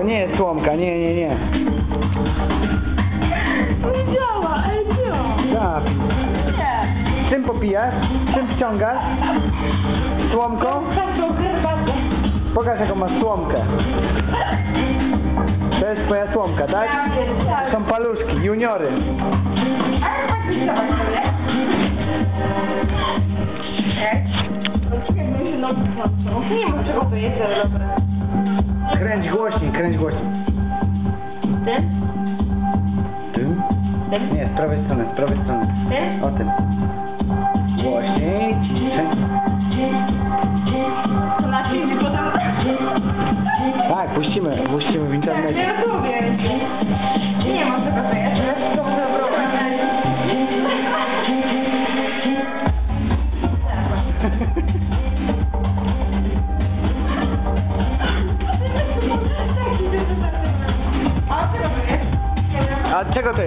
To nie jest słomka, nie, nie, nie. Nie działa, ej, działa. Zapij. Nie. Czym popijasz? Czym wciągasz? Słomką? Taką herbatę. Pokaż jaką masz słomkę. To jest twoja słomka, tak? Tak. Są paluszki, juniory. Ale tak zobacz sobie. Ej. No jakbym się nogi włączył. Nie wiem czego to jest, ale dobra. Kręć głośniej, kręć głośniej. Ty? Tym? Tym? Nie, z prawej strony, z prawej strony. Ty? O tym. Głośniej, ciszej. To na filmie potem... Tak, puścimy, puścimy w internecie. A czego to